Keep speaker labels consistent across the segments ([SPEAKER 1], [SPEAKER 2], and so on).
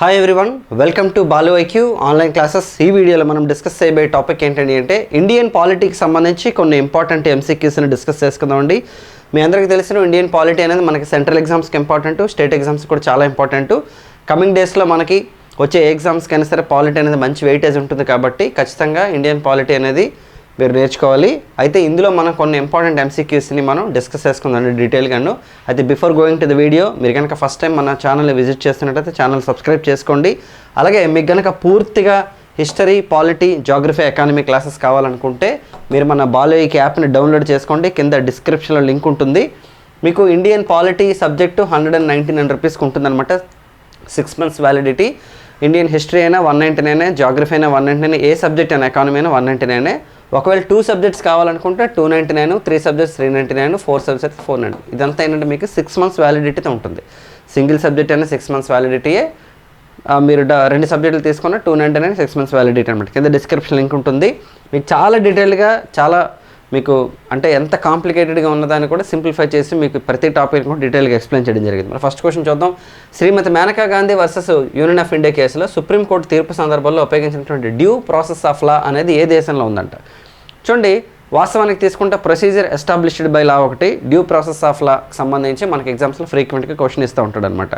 [SPEAKER 1] Hi everyone welcome to Balu IQ online classes ఈ వీడియోలో మనం డిస్కస్ చేయబోయే టాపిక్ ఏంటండి అంటే ఇండియన్ పాలిటీకి సంబంధించి కొన్ని ఇంపార్టెంట్ ఎంసీక్యూస్ని డిస్కస్ చేసుకుందామండి మీ అందరికీ తెలిసిన ఇండియన్ పాలిటీ అనేది మనకి సెంట్రల్ ఎగ్జామ్స్కి ఇంపార్టెంట్ స్టేట్ ఎగ్జామ్స్ కూడా చాలా ఇంపార్టెంట్ కమింగ్ డేస్లో మనకి వచ్చే ఎగ్జామ్స్కి అయినా సరే పాలిటీ అనేది మంచి వెయిటేజ్ ఉంటుంది కాబట్టి ఖచ్చితంగా ఇండియన్ పాలిటీ అనేది మీరు నేర్చుకోవాలి. అయితే ఇందులో మనం కొన్ని ఇంపార్టెంట్ ఎంసీక్యూస్ని మనం డిస్కస్ చేసుకుందాం. డీటెయిల్గాను అయితే before going to the video మీరు కనుక ఫస్ట్ టైం మన ఛానల్ని విజిట్ చేస్తున్నట్టయితే ఛానల్ సబ్స్క్రైబ్ చేసుకోండి. అలాగే మీకు కనుక పూర్తిగా history polity geography economy classes కావాలనుకుంటే మీరు మన బాలోయిక్ యాప్ని డౌన్లోడ్ చేసుకోండి. కింద డిస్క్రిప్షన్లో లింక్ ఉంటుంది. మీకు Indian polity subject hundred and ninety nine రూపీస్కి ఉంటుందన్నమాట. Six months validity Indian history అయినా వన్ నైంటీ నైనే జాగ్రఫీ అయినా వన్ నైంటీ నైన్ ఏ సబ్జెక్ట్ అయినా ఎకానమీ అయినా వన్ నైంటీ నైనే ఒకవేళ టూ సబ్జెక్ట్స్ కావాలనుకుంటే two ninety nine three subjects three ninety nine four subjects four nine ఇదంతా ఏంటంటే మీకు సిక్స్ మంత్స్ వ్యాలిడిటీతో ఉంటుంది. సింగిల్ సబ్జెక్ట్ అయినా సిక్స్ మంత్స్ వ్యాలిడిటీయే మీరు రెండు సబ్జెక్టులు తీసుకున్న two ninety nine six months validity అనమాట కింద డిస్క్రిప్షన్ లింక్ ఉంటుంది. మీకు చాలా డీటెయిల్గా చాలా మీకు అంటే ఎంత కాంప్లికేటెడ్గా ఉన్నదాన్ని కూడా సింప్లిఫై చేసి మీకు ప్రతి టాపిక్ కూడా డీటెయిల్గా ఎక్స్ప్లెయిన్ చేయడం జరిగింది. మరి ఫస్ట్ క్వశ్చన్ చూద్దాం. Shrimati Maneka Gandhi versus union of India కేసులో సుప్రీంకోర్టు తీర్పు సందర్భంలో ఉపయోగించినటువంటి డ్యూ ప్రాసెస్ ఆఫ్ లా అనేది ఏ దేశంలో ఉందంట? చూడండి వాస్తవానికి తీసుకుంటే ప్రొసీజర్ ఎస్టాబ్లిష్డ్ బై లా ఒకటి డ్యూ ప్రాసెస్ ఆఫ్ లా సంబంధించి మనకి ఎగ్జామ్స్లో ఫ్రీక్వెంట్గా క్వశ్చన్ ఇస్తూ ఉంటాడు అనమాట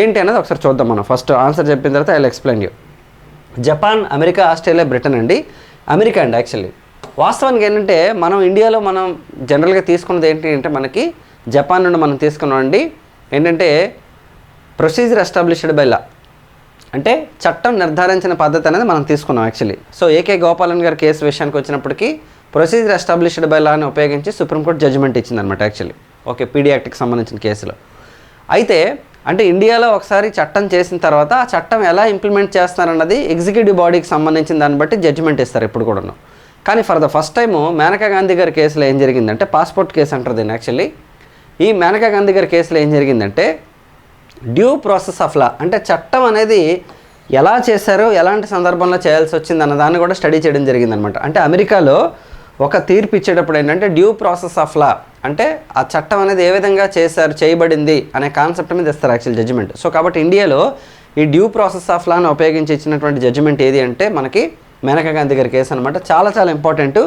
[SPEAKER 1] ఏంటి అనేది ఒకసారి చూద్దాం మనం. ఫస్ట్ ఆన్సర్ చెప్పిన తర్వాత I explain you Japan America Australia Britain అండి. అమెరికా అండి యాక్చువల్లీ వాస్తవానికి ఏంటంటే మనం ఇండియాలో మనం జనరల్గా తీసుకున్నది ఏంటి అంటే మనకి జపాన్ నుండి మనం తీసుకున్నాం అండి ఏంటంటే ప్రొసీజర్ ఎస్టాబ్లిష్డ్ బై లా అంటే చట్టం నిర్ధారించిన పద్ధతి అనేది మనం తీసుకున్నాం యాక్చువల్లీ సో ఏకే గోపాలన్ గారి కేసు విషయానికి వచ్చినప్పటికీ ప్రొసీజర్ ఎస్టాబ్లిష్డ్ బై లాని ఉపయోగించి సుప్రీంకోర్టు జడ్జిమెంట్ ఇచ్చిందనమాట యాక్చువల్లీ ఓకే పీడియాక్ట్కి సంబంధించిన కేసులో. అయితే అంటే ఇండియాలో ఒకసారి చట్టం చేసిన తర్వాత ఆ చట్టం ఎలా ఇంప్లిమెంట్ చేస్తారన్నది ఎగ్జిక్యూటివ్ బాడీకి సంబంధించిన దాన్ని బట్టి జడ్జిమెంట్ ఇస్తారు ఇప్పుడు కూడాను. కానీ for the first time Maneka Gandhi గారి కేసులో ఏం జరిగిందంటే పాస్పోర్ట్ కేసు అంటారు దీన్ని యాక్చువల్లీ ఈ మేనకా గాంధీ గారి కేసులో ఏం జరిగిందంటే డ్యూ ప్రాసెస్ ఆఫ్ లా అంటే చట్టం అనేది ఎలా చేశారో ఎలాంటి సందర్భంలో చేయాల్సి వచ్చింది అన్న దాన్ని కూడా స్టడీ చేయడం జరిగిందనమాట అంటే అమెరికాలో ఒక తీర్పు ఇచ్చేటప్పుడు ఏంటంటే డ్యూ ప్రాసెస్ ఆఫ్ లా అంటే ఆ చట్టం అనేది ఏ విధంగా చేశారు చేయబడింది అనే కాన్సెప్ట్ మీద ఇస్తారు యాక్చువల్ జడ్జిమెంట్ సో కాబట్టి ఇండియాలో ఈ డ్యూ ప్రాసెస్ ఆఫ్ లాను ఉపయోగించి ఇచ్చినటువంటి జడ్జిమెంట్ ఏది అంటే మనకి మేనకా గాంధీ గారి కేసు అనమాట చాలా చాలా ఇంపార్టెంట్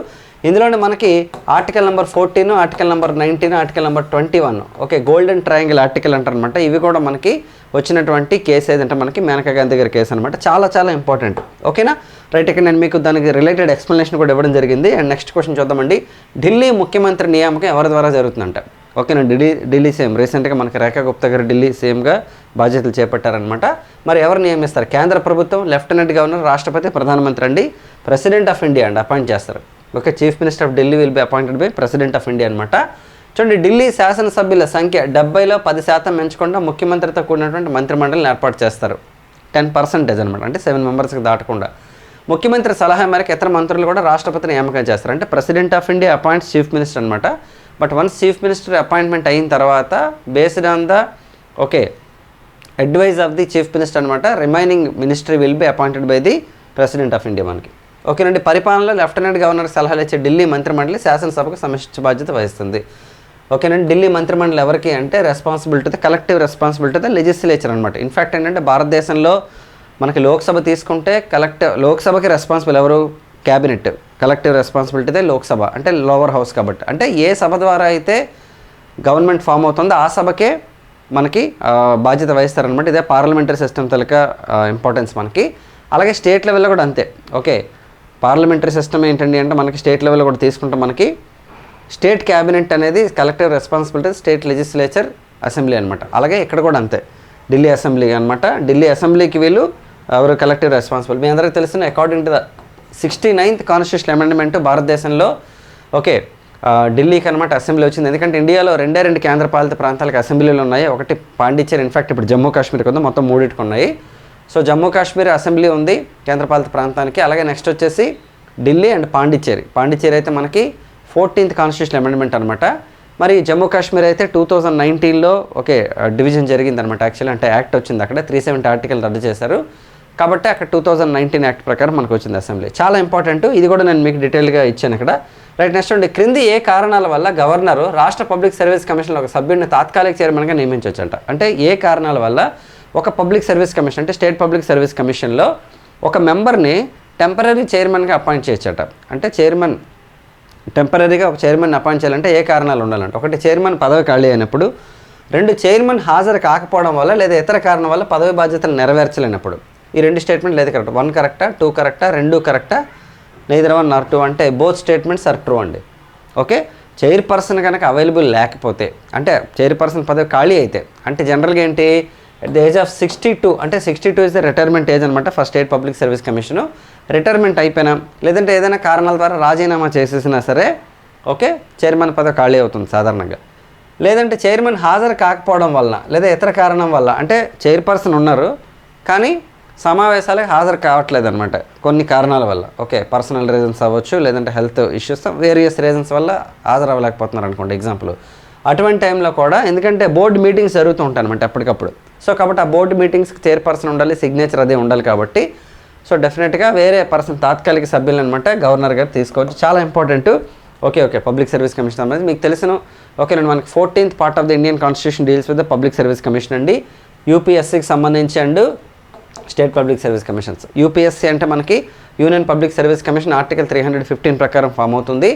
[SPEAKER 1] ఇందులోనే మనకి article number fourteen article number nineteen article number twenty one okay golden triangle article అంటారనమాట. ఇవి కూడా మనకి వచ్చినటువంటి కేసు ఏదంటే మనకి మేనకా గాంధీ గారి కేసు అనమాట చాలా చాలా ఇంపార్టెంట్ ఓకేనా రైట్ ఇక్కడ నేను మీకు దానికి రిలేటెడ్ ఎక్స్ప్లెనేషన్ కూడా ఇవ్వడం జరిగింది. అండ్ నెక్స్ట్ క్వశ్చన్ చూద్దామండి. ఢిల్లీ ముఖ్యమంత్రి నియామకం ఎవరి ద్వారా జరుగుతుందంట? ఓకేనా ఢిల్లీ ఢిల్లీ సీఎం రీసెంట్గా మనకి రేఖా గుప్తా గారు ఢిల్లీ సీఎంగా బాధ్యతలు చేపట్టారనమాట. మరి ఎవరు నియమిస్తారు? కేంద్ర ప్రభుత్వం లెఫ్టినెంట్ గవర్నర్ రాష్ట్రపతి ప్రధానమంత్రి అండి. ప్రెసిడెంట్ ఆఫ్ ఇండియా అండి అపాయింట్ చేస్తారు. Okay chief minister of Delhi will be appointed by president of India అనమాట చూడండి ఢిల్లీ శాసనసభ్యుల సంఖ్య డెబ్బైలో పది శాతం పెంచకుండా ముఖ్యమంత్రితో కూడినటువంటి మంత్రిమండలిని ఏర్పాటు చేస్తారు. టెన్ పర్సెంటేజ్ అనమాట అంటే సెవెన్ మెంబర్స్కి దాటకుండా. ముఖ్యమంత్రి సలహా మేరకు ఇతర మంత్రులు కూడా రాష్ట్రపతిని నియామకం చేస్తారు. అంటే president of India appoints chief minister అనమాట but once chief minister appointment అయిన తర్వాత based on the okay advise of the chief minister అనమాట remaining ministry will be appointed by the president of India మనకి. ఓకేనండి. పరిపాలనలో లెఫ్టినెంట్ గవర్నర్ సలహాలు ఇచ్చే ఢిల్లీ మంత్రిమండలి శాసనసభకు సమిష్టి బాధ్యత వహిస్తుంది. ఓకేనండి. ఢిల్లీ మంత్రిమండలి ఎవరికి అంటే రెస్పాన్సిబిలిటీ కలెక్టివ్ రెస్పాన్సిబిలిటీ లెజిస్లేచర్ అనమాట ఇన్ఫ్యాక్ట్ ఏంటంటే భారతదేశంలో మనకి లోక్సభ తీసుకుంటే కలెక్టివ్ లోక్సభకి రెస్పాన్సిబుల్ ఎవరు? క్యాబినెట్. కలెక్టివ్ రెస్పాన్సిబిలిటీదే లోక్సభ. అంటే లోవర్ హౌస్ కాబట్టి. అంటే ఏ సభ ద్వారా అయితే గవర్నమెంట్ ఫామ్ అవుతుందో ఆ సభకే మనకి బాధ్యత వహిస్తారనమాట ఇదే పార్లమెంటరీ సిస్టమ్ తలక ఇంపార్టెన్స్ మనకి. అలాగే స్టేట్ లెవెల్లో కూడా అంతే. ఓకే. పార్లమెంటరీ సిస్టమ్ ఏంటండి అంటే మనకి స్టేట్ లెవెల్లో కూడా తీసుకుంటే మనకి స్టేట్ క్యాబినెట్ అనేది collective responsibility state legislature assembly అనమాట అలాగే ఇక్కడ కూడా అంతే. ఢిల్లీ అసెంబ్లీ అనమాట ఢిల్లీ అసెంబ్లీకి వీళ్ళు ఎవరు కలెక్టివ్ రెస్పాన్సిబుల్ మీ అందరికీ తెలిసిన according to the sixty ninth constitution amendment భారతదేశంలో ఓకే ఢిల్లీకి అనమాట అసెంబ్లీ వచ్చింది. ఎందుకంటే ఇండియాలో రెండే రెండు కేంద్రపాలిత ప్రాంతాలకు అసెంబ్లీలు ఉన్నాయి. ఒకటి పాండిచ్చేరి ఇన్ఫాక్ట్ ఇప్పుడు జమ్మూ కాశ్మీర్కి ఉంది. మొత్తం మూడింటికి ఉన్నాయి. సో జమ్మూ కాశ్మీర్ అసెంబ్లీ ఉంది కేంద్రపాలిత ప్రాంతానికి. అలాగే నెక్స్ట్ వచ్చేసి ఢిల్లీ అండ్ పాండిచ్చేరి. పాండిచ్చేరి అయితే మనకి ఫోర్టీన్త్ కాన్స్టిట్యూషన్ అమెండ్మెంట్ అనమాట మరి జమ్మూ కాశ్మీర్ అయితే టూ థౌజండ్ నైన్టీన్లో ఓకే డివిజన్ జరిగిందనమాట యాక్చువల్లీ అంటే యాక్ట్ వచ్చింది అక్కడ త్రీ సెవెంటీ ఆర్టికల్ రద్దు చేశారు. కాబట్టి అక్కడ టూ థౌజండ్ నైన్టీన్ యాక్ట్ ప్రకారం మనకు వచ్చింది అసెంబ్లీ. చాలా ఇంపార్టెంట్ ఇది కూడా నేను మీకు డీటెయిల్గా ఇచ్చాను ఇక్కడ. రైట్ నెక్స్ట్ ఉండి క్రింది ఏ కారణాల వల్ల గవర్నరు రాష్ట్ర పబ్లిక్ సర్వీస్ కమిషన్లో ఒక సభ్యుడిని తాత్కాలిక చైర్మన్గా నియమించవచ్చంట. అంటే ఏ కారణాల వల్ల? ఒక పబ్లిక్ సర్వీస్ కమిషన్ అంటే స్టేట్ పబ్లిక్ సర్వీస్ కమిషన్లో ఒక మెంబర్ని టెంపరీ చైర్మన్గా అపాయింట్ చేయొచ్చట అంటే చైర్మన్ టెంపరీగా ఒక చైర్మన్ అపాయింట్ చేయాలంటే ఏ కారణాలు ఉండాలంటే ఒకటి చైర్మన్ పదవి ఖాళీ అయినప్పుడు రెండు చైర్మన్ హాజరు కాకపోవడం వల్ల లేదా ఇతర కారణం వల్ల పదవి బాధ్యతలు నెరవేర్చలేనప్పుడు. ఈ రెండు స్టేట్మెంట్ లేదు కరెక్ట్. వన్ కరెక్టా టూ కరెక్టా రెండు కరెక్టా నైదర్ వన్ ఆర్ టూ అంటే బోత్ స్టేట్మెంట్స్ ఆర్ ట్రూ అండి. ఓకే? చైర్పర్సన్ కనుక అవైలబుల్ లేకపోతే అంటే చైర్పర్సన్ పదవి ఖాళీ అయితే అంటే జనరల్గా ఏంటి? At the age of sixty two అంటే sixty two is the retirement age అనమాట first state public service commission retirement అయిపోయినా లేదంటే ఏదైనా కారణాల ద్వారా రాజీనామా చేసేసినా సరే ఓకే చైర్మన్ పదవి ఖాళీ అవుతుంది సాధారణంగా. లేదంటే చైర్మన్ హాజరు కాకపోవడం వలన లేదా ఇతర కారణం వల్ల అంటే చైర్పర్సన్ ఉన్నారు కానీ సమావేశాలకు హాజరు కావట్లేదు అనమాట కొన్ని కారణాల వల్ల. ఓకే పర్సనల్ రీజన్స్ అవ్వచ్చు లేదంటే హెల్త్ ఇష్యూస్ వేరియస్ రీజన్స్ వల్ల హాజరు అవ్వలేకపోతున్నారు అనుకోండి ఎగ్జాంపుల్ అటువంటి టైంలో కూడా ఎందుకంటే బోర్డు మీటింగ్స్ జరుగుతూ ఉంటాయి అనమాట ఎప్పటికప్పుడు. సో కాబట్టి ఆ బోర్డు మీటింగ్స్కి చైర్పర్సన్ ఉండాలి సిగ్నేచర్ అదే ఉండాలి కాబట్టి. సో డెఫినెట్గా వేరే పర్సన్ తాత్కాలిక సభ్యులు అనమాట గవర్నర్ గారు తీసుకోవచ్చు. చాలా important. Okay okay. Public service commission అనేది మీకు తెలిసిన ఓకే నేను మనకి fourteenth part of the Indian constitution deals with the public service commission అండి. యూపీఎస్సీకి సంబంధించి and state public service commissions. UPSC అంటే మనకి union public service commission article three hundred fifteen ప్రకారం ఫామ్ అవుతుంది.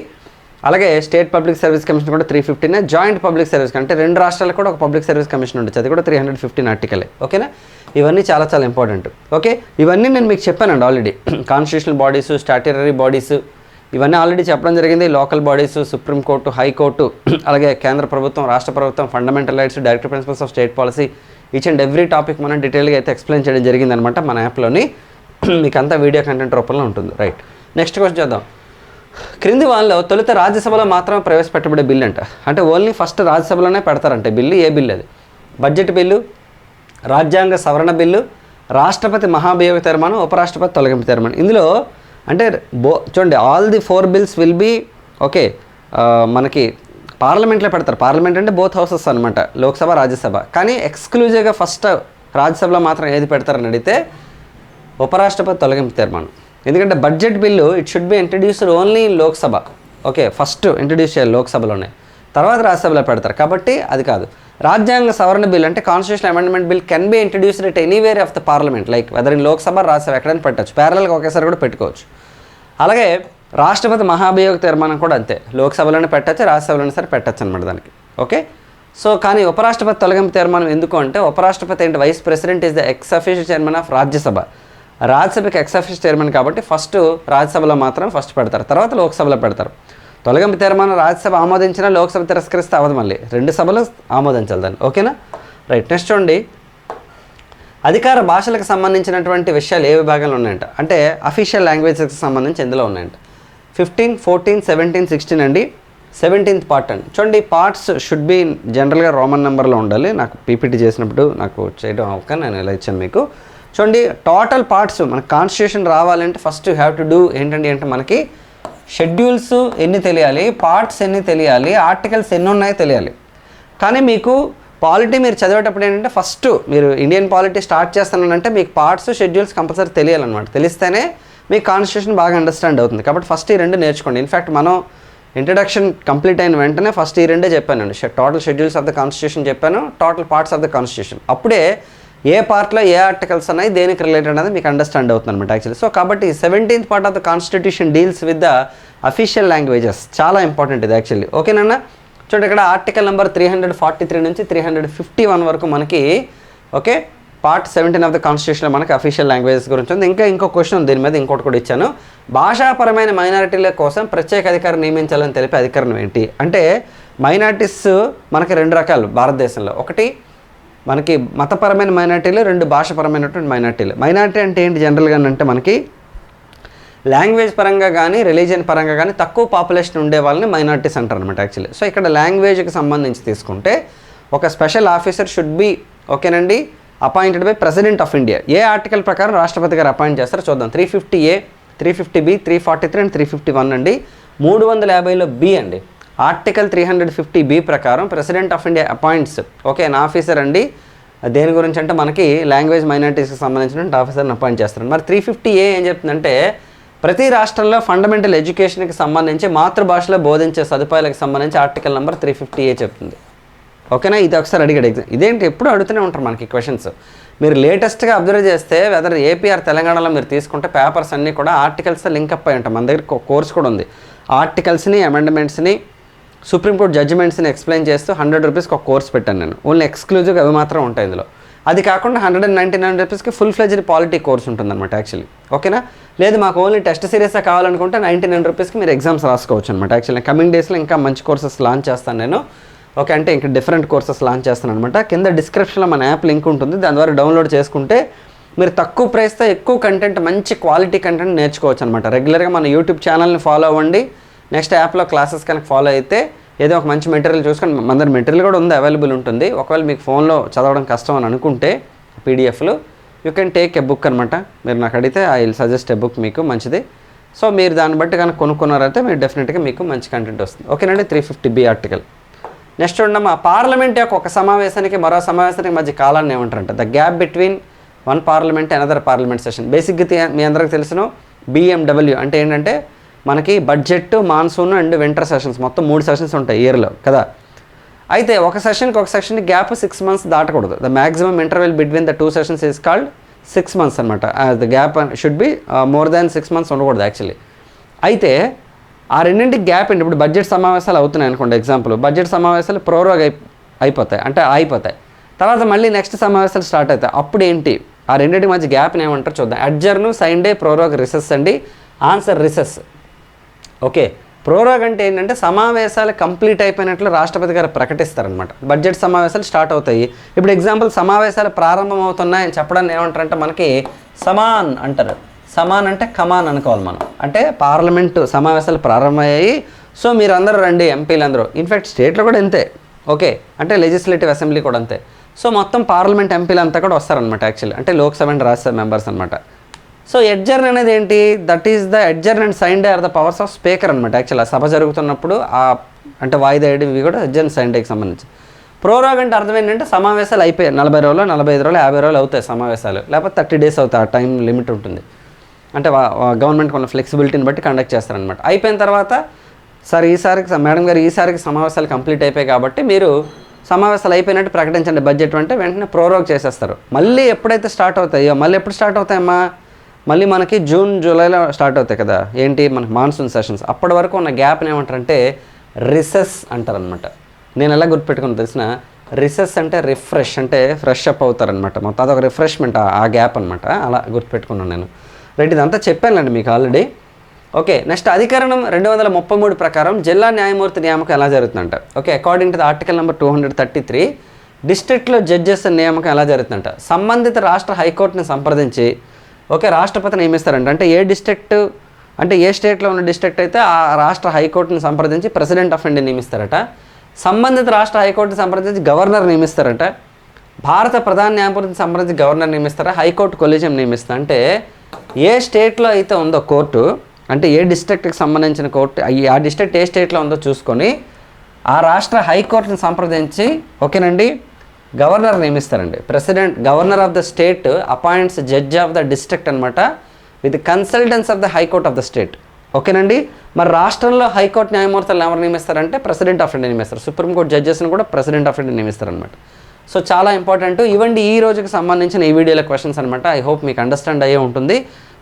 [SPEAKER 1] అలాగే స్టేట్ పబ్లిక్ సర్వీస్ కమిషన్ కూడా three ఫిఫ్టీనే జాయింట్ పబ్లిక్ సర్వీస్ అంటే రెండు రాష్ట్రాలకు కూడా ఒక పబ్లిక్ సర్వీస్ కమిషన్ ఉండొచ్చు అది కూడా త్రీ హండ్రెడ్ ఫిఫ్టీన్ ఆర్టికలే ఓకేనా ఇవన్నీ చాలా చాలా ఇంపార్టెంట్ ఓకే ఇవన్నీ నేను మీకు చెప్పానండి already constitutional bodies statutory bodies ఇవన్నీ ఆల్రెడీ చెప్పడం జరిగింది. లోకల్ బాడీస్ సుప్రీంకోర్టు హైకోర్టు అలాగే కేంద్ర ప్రభుత్వం రాష్ట్ర ప్రభుత్వం fundamental rights director principles of state policy each and every topic మనం డీటెయిల్గా అయితే ఎక్స్ప్లెయిన్ చేయడం జరిగిందనమాట మన యాప్లోని మీకు వీడియో కంటెంట్ రూపంలో ఉంటుంది. రైట్ నెక్స్ట్ క్వశ్చన్ చేద్దాం. క్రింది వాళ్ళలో తొలుత రాజ్యసభలో మాత్రమే ప్రవేశపెట్టబడే బిల్లు అంట. అంటే ఓన్లీ ఫస్ట్ రాజ్యసభలోనే పెడతారంట బిల్లు ఏ బిల్లు అది? బడ్జెట్ బిల్లు రాజ్యాంగ సవరణ బిల్లు రాష్ట్రపతి మహాభియోగ తీర్మానం ఉపరాష్ట్రపతి తొలగింపు తీర్మానం. ఇందులో అంటే బో చూడండి all the four bills will be okay మనకి పార్లమెంట్లో పెడతారు. పార్లమెంట్ అంటే బోత్ హౌసెస్ అనమాట లోక్సభ రాజ్యసభ. కానీ ఎక్స్క్లూజివ్గా ఫస్ట్ రాజ్యసభలో మాత్రం ఏది పెడతారని అడిగితే ఉపరాష్ట్రపతి తొలగింపు తీర్మానం. ఎందుకంటే budget bill it should be introduced only in Lok Sabha okay first introduce చేయాలి లోక్సభలోనే తర్వాత రాజ్యసభలో పెడతారు. కాబట్టి అది కాదు. రాజ్యాంగ సవరణ బిల్ అంటే constitution amendment bill can be introduced at anywhere of the parliament like whether in Lok Sabha Rajya Sabha ఎక్కడైనా పెట్టచ్చు. ప్యారల్గా ఒకేసారి కూడా పెట్టుకోవచ్చు. అలాగే రాష్ట్రపతి మహాభియోగ తీర్మానం కూడా అంతే. లోక్సభలోనే పెట్టచ్చు రాజ్యసభలోనే సరే పెట్టచ్చు అనమాట దానికి. ఓకే సో కానీ ఉపరాష్ట్రపతి తొలగింపు తీర్మానం ఎందుకు అంటే ఉపరాష్ట్రపతి ఏంటి? Vice president is the ex official chairman of Rajya Sabha రాజ్యసభకి ex chairman కాబట్టి ఫస్ట్ రాజ్యసభలో మాత్రం ఫస్ట్ పెడతారు. తర్వాత లోక్సభలో పెడతారు. తొలగింపు తీర్మానం రాజ్యసభ ఆమోదించినా లోక్సభ తిరస్కరిస్తే అవ్వదు మళ్ళీ. రెండు సభలు ఆమోదించాలి దాన్ని. ఓకేనా? రైట్. నెక్స్ట్ చూడండి. అధికార భాషలకు సంబంధించినటువంటి విషయాలు ఏ విభాగంలో ఉన్నాయంట? అంటే అఫీషియల్ లాంగ్వేజెస్కి సంబంధించి ఎందులో ఉన్నాయంట? ఫిఫ్టీన్ ఫోర్టీన్ సెవెంటీన్ సిక్స్టీన్ అండి. సెవెంటీన్త్ పార్ట్ అండి. చూడండి పార్ట్స్ షుడ్ బి జనరల్గా రోమన్ నెంబర్లో ఉండాలి. నాకు పీపీటీ చేసినప్పుడు నాకు చేయడం అవ్వక నేను ఇలా ఇచ్చాను మీకు. చూడండి టోటల్ పార్ట్స్ మన కాన్స్టిట్యూషన్ రావాలంటే first you have to do ఏంటండి అంటే మనకి షెడ్యూల్స్ ఎన్ని తెలియాలి పార్ట్స్ ఎన్ని తెలియాలి ఆర్టికల్స్ ఎన్ని ఉన్నాయో తెలియాలి. కానీ మీకు పాలిటీ మీరు చదివేటప్పుడు ఏంటంటే ఫస్ట్ మీరు ఇండియన్ పాలిటీ స్టార్ట్ చేస్తానంటే మీకు పార్ట్స్ షెడ్యూల్స్ కంపల్సరీ తెలియాలన్నమాట. తెలిస్తేనే మీకు కాన్స్టిట్యూషన్ బాగా అండర్స్టాండ్ అవుతుంది. కాబట్టి ఫస్ట్ ఈ రెండు నేర్చుకోండి. ఇన్ఫ్యాక్ట్ మనం ఇంట్రడక్షన్ కంప్లీట్ అయిన వెంటనే ఫస్ట్ ఈ రెండే చెప్పానండి. Total schedules of the constitution చెప్పాను total parts of the constitution అప్పుడే ఏ పార్ట్లో ఏ ఆర్టికల్స్ ఉన్నాయి దేనికి రిలేటెడ్ అనేది మీకు అండర్స్టాండ్ అవుతుంది అనమాట యాక్చువల్లీ సో కాబట్టి seventeenth part of the constitution deals with the official languages చాలా ఇంపార్టెంట్ ఇది యాక్చువల్లీ ఓకేనన్నా చూడండి ఇక్కడ article number three hundred forty three నుంచి త్రీ హండ్రెడ్ ఫిఫ్టీ వన్ వరకు మనకి okay part seventeen of the కాన్స్టిట్యూషన్లో మనకి అఫీషియల్ లాంగ్వేజెస్ గురించి ఉంది. ఇంకా ఇంకో క్వశ్చన్ దీని మీద ఇంకోటి కూడా ఇచ్చాను. భాషాపరమైన మైనారిటీల కోసం ప్రత్యేక అధికారం నియమించాలని తెలిపే అధికారం ఏంటి? అంటే మైనారిటీస్ మనకి రెండు రకాలు భారతదేశంలో. ఒకటి మనకి మతపరమైన మైనార్టీలు రెండు భాషపరమైనటువంటి మైనార్టీలు. మైనార్టీ అంటే ఏంటి జనరల్గా అంటే మనకి లాంగ్వేజ్ పరంగా కానీ రిలీజియన్ పరంగా కానీ తక్కువ పాపులేషన్ ఉండే వాళ్ళని మైనార్టీస్ అంటారు అనమాట యాక్చువల్లీ. సో ఇక్కడ లాంగ్వేజ్కి సంబంధించి తీసుకుంటే ఒక స్పెషల్ ఆఫీసర్ షుడ్ బి ఓకేనండి appointed by president of India. A article ప్రకారం రాష్ట్రపతి గారు అపాయింట్ చేస్తారో చూద్దాం. Three fifty A three fifty B three forty three and three fifty one అండి. మూడు వందల యాభైలో బి అండి. Article three hundred fifty B ప్రకారం president of India appoints. Okay an officer అండి. దేని గురించి అంటే మనకి లాంగ్వేజ్ మైనారిటీస్కి సంబంధించిన ఆఫీసర్ని అపాయింట్ చేస్తారు మరి త్రీ ఫిఫ్టీ ఏ ఏం చెప్తుందంటే ప్రతి రాష్ట్రంలో ఫండమెంటల్ ఎడ్యుకేషన్కి సంబంధించి మాతృభాషలో బోధించే సదుపాయాలకు సంబంధించి article number three fifty A చెప్తుంది. ఓకేనా? ఇది ఒకసారి అడిగాడు. ఎగ్జామ్ ఇదేంటి? ఎప్పుడు అడుగుతూనే ఉంటారు మనకి క్వశ్చన్స్ మీరు లేటెస్ట్గా అబ్జర్వ్ చేస్తే వెదర్ ఏపీఆర్ తెలంగాణలో మీరు తీసుకుంటే పేపర్స్ అన్నీ కూడా ఆర్టికల్స్ లింక్ అప్ అయి ఉంటాయి. మన దగ్గర ఒక కోర్స్ కూడా ఉంది. ఆర్టికల్స్ని అమెండ్మెంట్స్ని సుప్రీంకోర్టు జడ్జిమెంట్స్ని ఎక్స్ప్లెయిన్ చేస్తూ హండ్రెడ్ రూపీస్కి ఒక కోర్స్ పెట్టాను నేను. ఓన్లీ ఎక్స్క్లూజివ్గా అవి మాత్రం ఉంటాయి ఇందులో. అది కాకుండా హండ్రెడ్ అండ్ నైంటీ నైన్ రూపీస్కి ఫుల్ ఫ్లెజ్డ్ పాలిటీ కోర్స్ ఉంటుందన్నమాట యాక్చువల్లీ. ఓకేనా? లేదు మాకు ఓన్లీ టెస్ట్ సిరీసే కావాలనుకుంటే నైంటీ నైన్ రూపీస్కి మీరు ఎగ్జామ్స్ రాసుకోవచ్చు అనమాట యాక్చువల్లీ కమింగ్ డేస్లో ఇంకా మంచి కోర్సెస్ లాంచ్ చేస్తాను నేను. ఓకే అంటే ఇంకా డిఫరెంట్ కోర్సెస్ లాంచ్ చేస్తాను అనమాట కింద డిస్క్రిప్షన్లో మన యాప్ లింక్ ఉంటుంది. దాని ద్వారా డౌన్లోడ్ చేసుకుంటే మీరు తక్కువ ప్రైస్తో ఎక్కువ కంటెంట్ మంచి క్వాలిటీ కంటెంట్ నేర్చుకోవచ్చు అనమాట రెగ్యులర్గా మన యూట్యూబ్ ఛానల్ని ఫాలో అవ్వండి. నెక్స్ట్ యాప్లో క్లాసెస్ కనుక ఫాలో అయితే ఏదో ఒక మంచి మెటీరియల్ చూసుకొని మన దగ్గర మెటీరియల్ కూడా ఉంది అవైలబుల్ ఉంటుంది. ఒకవేళ మీకు ఫోన్లో చదవడం కష్టం అని అనుకుంటే పీడిఎఫ్లు. You can take a book అనమాట మీరు నాకు అడిగితే I will suggest a book మీకు మంచిది. సో మీరు దాన్ని బట్టి కనుక కొనుక్కున్నారైతే మీరు డెఫినెట్గా మీకు మంచి కంటెంట్ వస్తుంది. ఓకేనండి three fifty B article. Next ఉండమ్మా పార్లమెంట్ యొక్క ఒక సమావేశానికి మరో సమావేశానికి మధ్య కాలాన్ని ఏమంటారంట? The gap between one parliament another parliament session. బేసిక్గా మీ అందరికి తెలిసిన బిఎండబ్ల్యూ అంటే ఏంటంటే మనకి budget monsoon and winter sessions మొత్తం మూడు సెషన్స్ ఉంటాయి ఇయర్లో కదా? అయితే ఒక సెషన్కి ఒక సెషన్కి gap six months దాటకూడదు. The maximum interval between the two sessions is called six months అనమాట the gap should be more than six months ఉండకూడదు యాక్చువల్లీ అయితే ఆ రెండింటి గ్యాప్ ఏంటి? ఇప్పుడు బడ్జెట్ సమావేశాలు అవుతున్నాయి అనుకోండి ఎగ్జాంపుల్ బడ్జెట్ సమావేశాలు ప్రోరోగ్ అయి అయిపోతాయి. అంటే అయిపోతాయి తర్వాత మళ్ళీ నెక్స్ట్ సమావేశాలు స్టార్ట్ అవుతాయి. అప్పుడు ఏంటి? ఆ రెండింటి మధ్య గ్యాప్ని ఏమంటారు చూద్దాం. Adjourn sine die prorogue recess అండి. Answer రిసెస్ okay. ప్రోరాగ్ అంటే ఏంటంటే సమావేశాలు కంప్లీట్ అయిపోయినట్లు రాష్ట్రపతి గారు ప్రకటిస్తారనమాట బడ్జెట్ సమావేశాలు స్టార్ట్ అవుతాయి. ఇప్పుడు ఎగ్జాంపుల్ సమావేశాలు ప్రారంభం అవుతున్నాయని చెప్పడానికి ఏమంటారంటే మనకి సమాన్ అంటారు. సమాన్ అంటే కమాన్ అనుకోవాలి మనం. అంటే పార్లమెంటు సమావేశాలు ప్రారంభమయ్యాయి. సో మీరందరూ రండి ఎంపీలందరూ. ఇన్ఫ్యాక్ట్ స్టేట్లో కూడా అంతే ఓకే. అంటే లెజిస్లేటివ్ అసెంబ్లీ కూడా అంతే. సో మొత్తం పార్లమెంట్ ఎంపీలు అంతా కూడా వస్తారనమాట యాక్చువల్లీ. అంటే లోక్సభ అండ్ రాజ్యసభ మెంబర్స్ అనమాట సో ఎడ్జర్న్ అనేది ఏంటి? That is the adjourn and sine die are the powers of speaker అనమాట యాక్చువల్ ఆ సభ జరుగుతున్నప్పుడు ఆ అంటే వాయిదా వేయడం ఇవి కూడా ఎడ్జర్న్ సైన్ డేకి సంబంధించి. ప్రోరాగ్ అంటే అర్థం ఏంటంటే సమావేశాలు అయిపోయాయి. నలభై రోజులు నలభై ఐదు రోజులు యాభై రోజులు అవుతాయి సమావేశాలు. లేకపోతే థర్టీ డేస్ అవుతాయి ఆ టైం లిమిట్ ఉంటుంది. అంటే గవర్నమెంట్ కొన్ని ఫ్లెక్సిబిలిటీని బట్టి కండక్ట్ చేస్తారనమాట అయిపోయిన తర్వాత సార్ ఈసారికి మేడం గారు ఈసారికి సమావేశాలు కంప్లీట్ అయిపోయాయి కాబట్టి మీరు సమావేశాలు అయిపోయినట్టు ప్రకటించండి. బడ్జెట్ అంటే వెంటనే ప్రోరోగ్ చేసేస్తారు. మళ్ళీ ఎప్పుడైతే స్టార్ట్ అవుతాయో మళ్ళీ ఎప్పుడు స్టార్ట్ అవుతాయమ్మా? మళ్ళీ మనకి జూన్ జూలైలో స్టార్ట్ అవుతాయి కదా. ఏంటి? మనకి మాన్సూన్ సెషన్స్. అప్పటి వరకు ఉన్న గ్యాప్ని ఏమంటారంటే రిసెస్ అంటారనమాట నేను ఎలా గుర్తుపెట్టుకుని తెలిసిన? రిసెస్ అంటే రిఫ్రెష్ అంటే ఫ్రెష్ అప్ అవుతారనమాట మొత్తం అదొక రిఫ్రెష్మెంట్ ఆ గ్యాప్ అనమాట అలా గుర్తుపెట్టుకున్నాను నేను. రైట్ ఇదంతా చెప్పానులేండి మీకు ఆల్రెడీ. ఓకే నెక్స్ట్ అధికరణం రెండు వందల ముప్పై మూడు ప్రకారం జిల్లా న్యాయమూర్తి నియామకం ఎలా జరుగుతుందంట. Okay according to the article number two hundred thirty three డిస్ట్రిక్ట్లో జడ్జెస్ నియామకం ఎలా జరుగుతుందంట. సంబంధిత రాష్ట్ర హైకోర్టుని సంప్రదించి ఓకే రాష్ట్రపతి నియమిస్తారండి అంటే ఏ డిస్ట్రిక్ట్ అంటే ఏ స్టేట్లో ఉన్న డిస్ట్రిక్ట్ అయితే ఆ రాష్ట్ర హైకోర్టుని సంప్రదించి ప్రెసిడెంట్ ఆఫ్ ఇండియా నియమిస్తారట. సంబంధిత రాష్ట్ర హైకోర్టుని సంప్రదించి గవర్నర్ నియమిస్తారట. భారత ప్రధాన న్యాయమూర్తిని సంప్రదించి గవర్నర్ నియమిస్తారా? హైకోర్టు కొలీజియం నియమిస్తా. అంటే ఏ స్టేట్లో అయితే ఉందో కోర్టు అంటే ఏ డిస్ట్రిక్ట్కి సంబంధించిన కోర్టు ఆ డిస్ట్రిక్ట్ ఏ స్టేట్లో ఉందో చూసుకొని ఆ రాష్ట్ర హైకోర్టుని సంప్రదించి ఓకేనండి? Governor నియమిస్తారండి. President governor of the state appoints judge of the district అనమాట with consultance of the high court of the state ఓకేనండి? మరి రాష్ట్రంలో హైకోర్టు న్యాయమూర్తులు ఎవరు నియమిస్తారంటే ప్రెసిడెంట్ ఆఫ్ ఇండియా నియమిస్తారు. సుప్రీంకోర్టు జడ్జెస్ని కూడా ప్రెసిడెంట్ ఆఫ్ ఇండియా నియమిస్తారనమాట సో చాలా ఇంపార్టెంట్ ఇవ్వండి ఈ రోజుకి సంబంధించిన ఈ వీడియోలో క్వశ్చన్స్ అనమాట ఐ హోప్ మీకు అండర్స్టాండ్ అయ్యే ఉంటుంది.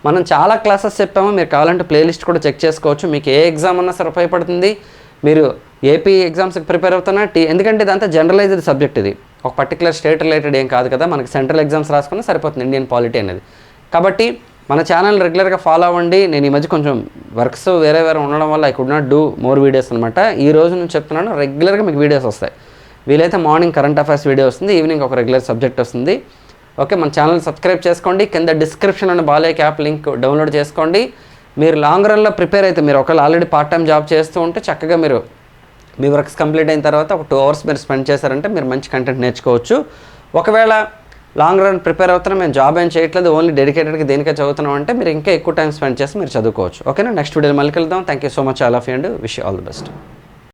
[SPEAKER 1] మనం చాలా క్లాసెస్ చెప్పాము. మీరు కావాలంటే ప్లేలిస్ట్ కూడా చెక్ చేసుకోవచ్చు. మీకు ఏ ఎగ్జామ్ అన్నా సరే ఉపయోగపడుతుంది. మీరు ఏపీ ఎగ్జామ్స్కి ప్రిపేర్ అవుతున్నా టీ ఎందుకంటే ఇదంతా జనరలైజ్డ్ సబ్జెక్ట్ ఇది. ఒక పర్టికులర్ స్టేట్ రిలేటెడ్ ఏం కాదు కదా మనకి సెంట్రల్ ఎగ్జామ్స్ రాసుకున్నా సరిపోతుంది ఇండియన్ పాలిటీ అనేది. కాబట్టి మన ఛానల్ రెగ్యులర్గా ఫాలో అవ్వండి. నేను ఈ మధ్య కొంచెం వర్క్స్ వేరే వేరే ఉండడం వల్ల I could not do more videos అనమాట ఈ రోజు నుంచి చెప్తున్నాను రెగ్యులర్గా మీకు వీడియోస్ వస్తాయి. వీలైతే మార్నింగ్ కరెంట్ అఫైర్స్ వీడియో వస్తుంది ఈవినింగ్ ఒక రెగ్యులర్ సబ్జెక్ట్ వస్తుంది. ఓకే మన ఛానల్ సబ్స్క్రైబ్ చేసుకోండి. కింద డిస్క్రిప్షన్ ఉన్న బాలయ్య యాప్ లింక్ డౌన్లోడ్ చేసుకోండి. మీరు లాంగ్ రన్లో ప్రిపేర్ అయితే మీరు ఒకవేళ ఆల్రెడీ పార్ట్ టైం జాబ్ చేస్తూ ఉంటే చక్కగా మీరు మీ వర్క్స్ కంప్లీట్ అయిన తర్వాత ఒక టూ అవర్స్ మీరు స్పెండ్ చేశారంటే మీరు మంచి కంటెంట్ నేర్చుకోవచ్చు. ఒకవేళ లాంగ్ రన్ ప్రిపేర్ అవుతున్నా మేము జాబ్ ఏం చేయట్లేదు ఓన్లీ డెడికేటెడ్గా దేనికే చదువుతున్నాం అంటే మీరు ఇంకా ఎక్కువ టైం స్పెండ్ చేసి మీరు చదువుకోవచ్చు. ఓకేనా? నెక్స్ట్ వీడియో మళ్ళీ కలుద్దాం. Thank you so much. All of you and wish all the best.